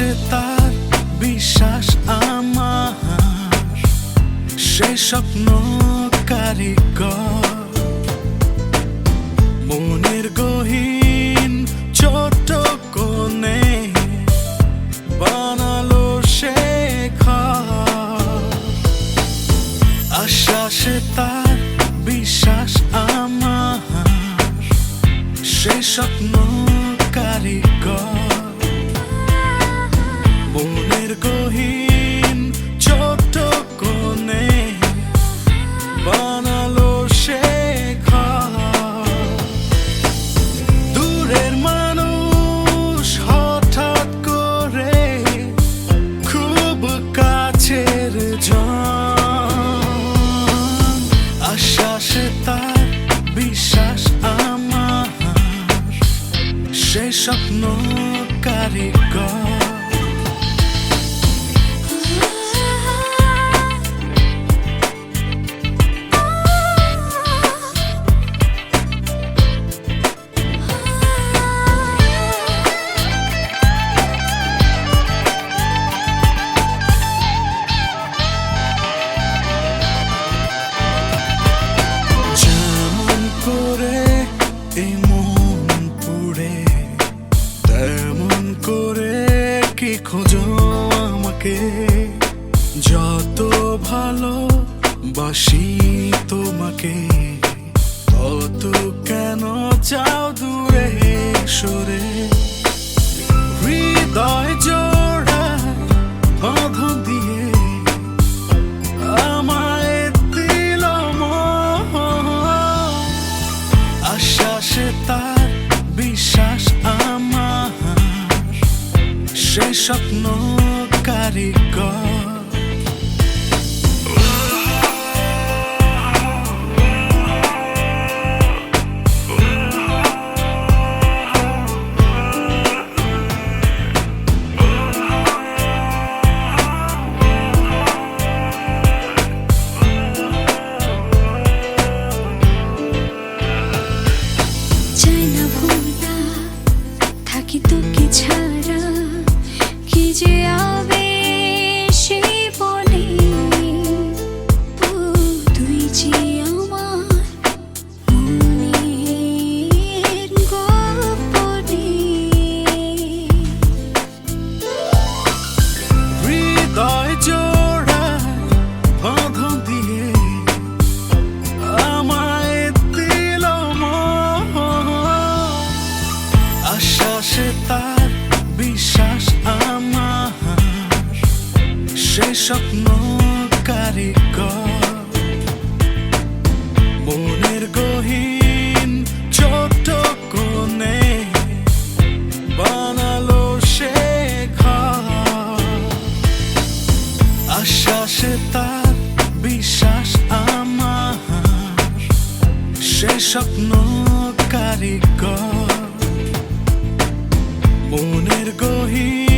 আশ্বাসে তার বিশ্বাস আমার। সে স্বপ্ন কারিগর মনের গহীন ছোট কোণে বানালো সে ঘর। আশ্বাসে তার বিশ্বাস আমার। সে স্বপ্ন কাছের আশ্বাস তার বিশ্বাস আমার। সে স্বপ্ন কারিগর করে কি খোঁজো আমাকে? যত ভালো বাসি তোমাকে তত কেন চাও দূরে সরে? স্বপ্ন কারিগর। চাই তার বিশ্বাস আমার। সে স্বপ্ন কারিগর। মনের গহীন ছোট কোণে বানালো সে ঘর। আশ্বাসে তার বিশ্বাস আমার। সে স্বপ্ন কারিগর। মনের গহীন